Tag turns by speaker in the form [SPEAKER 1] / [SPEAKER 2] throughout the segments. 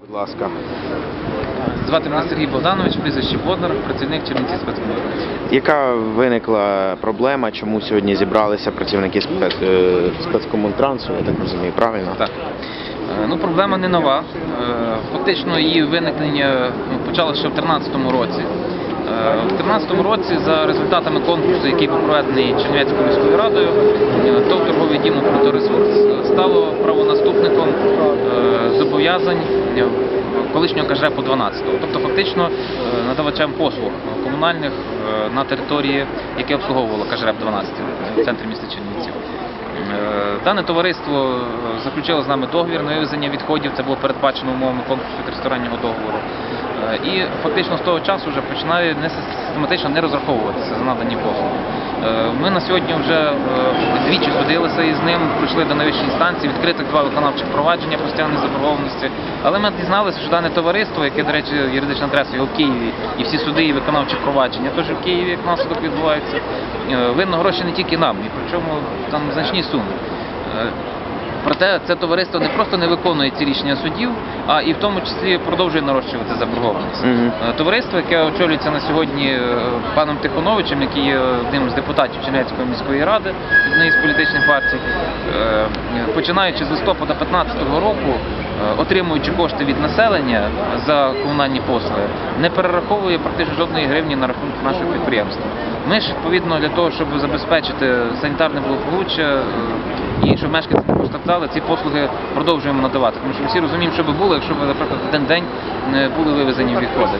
[SPEAKER 1] Будь ласка.
[SPEAKER 2] Звати мене Сергій Богданович, прізвище Боднар, працівник Чернівці спецкомунікації.
[SPEAKER 1] Яка виникла проблема, чому сьогодні зібралися працівники спец... е, спецкомунтрансу, я так розумію, правильно?
[SPEAKER 2] Так. Е, Ну, проблема не нова. Е, Фактично її виникнення ну, почалося ще в 2013 році. В 2013 році за результатами конкурсу, який був проведений Чернівецькою міською радою, ТОВ торговий дім «Продоресурс» стало правонаступником зобов'язань е, колишнього КЖРЕПу 12 Тобто фактично е, надавачем послуг комунальних е, на території, яке обслуговувало КЖРЕП 12 в центрі міста Чернівців. Дане товариство заключило з нами договір на вивезення відходів. Це було передбачено умовами конкурсу тристороннього договору. І фактично з того часу вже починає систематично не розраховуватися за надані послуги. Е, Ми на сьогодні вже е, двічі судилися із ним, прийшли до найвищої інстанції, відкритих два виконавчих провадження постійної заборгованості. Але ми дізналися, що дане товариство, яке, до речі, юридична адреса його в Києві, і всі суди і виконавчі провадження теж в Києві, як наслідок відбувається, е, винно гроші не тільки нам, і причому там значні суми. Проте це товариство не просто не виконує ці рішення судів, а і в тому числі продовжує нарощувати заборгованість. Е, Товариство, яке очолюється на сьогодні е, паном Тихоновичем, який є одним з депутатів Чернівецької міської ради, однієї з політичних партій, е, починаючи з листопада 2015 року, отримуючи кошти від населення за комунальні послуги, не перераховує практично жодної гривні на рахунок нашого підприємства. Ми ж відповідно для того, щоб забезпечити санітарне благополуччя і щоб мешканці постраждали, ці послуги продовжуємо надавати. Тому що всі розуміємо, що би було, якщо б, наприклад, в один день не були вивезені відходи.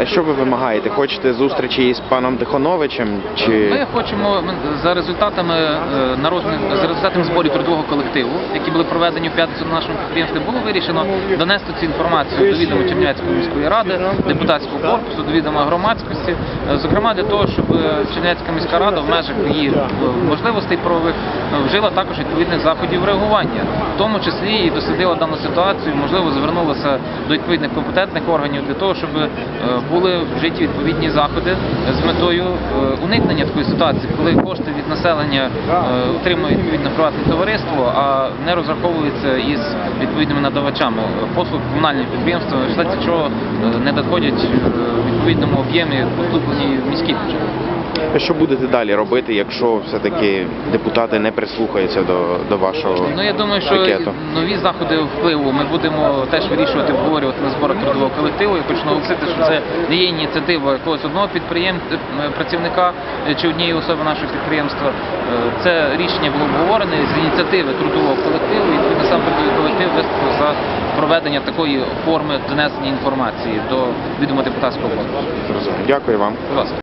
[SPEAKER 1] А що ви вимагаєте? Хочете зустрічі із паном Тихоновичем? Чи
[SPEAKER 2] Ми хочемо ми за результатами е, народних за результатами зборів трудового колективу, які були проведені в п'ятницю на нашому підприємстві, було вирішено донести цю інформацію до відома Чернівецької міської ради, депутатського корпусу, до відома громадськості, е, зокрема для того, щоб е, Чернівецька міська рада в межах її можливостей правових вжила також відповідних заходів реагування, в тому числі і дослідила дану ситуацію, можливо, звернулася до відповідних компетентних органів для того, щоб е, були вжиті відповідні заходи з метою е, уникнення такої ситуації, коли кошти від населення е, отримує відповідне приватне товариство, а не розраховується із відповідними надавачами послуг комунальних підприємств, в результаті чого не доходять в відповідному об'ємі поступлені в міський бюджет.
[SPEAKER 1] Що будете далі робити, якщо все-таки депутати не прислухаються до, до вашого
[SPEAKER 2] Ну я думаю, що
[SPEAKER 1] пакету?
[SPEAKER 2] нові заходи впливу ми будемо теж вирішувати, обговорювати на зборах трудового колективу. Я хочу наголосити, що це не є ініціатива якогось одного підприємства працівника е, чи однієї особи нашого підприємства. Е, Це рішення було обговорене з ініціативи трудового колективу. І відповідно сам трудовий колектив виступив за проведення такої форми донесення інформації до відомо депутатського корпусу.
[SPEAKER 1] Дякую вам.
[SPEAKER 2] Будь ласка.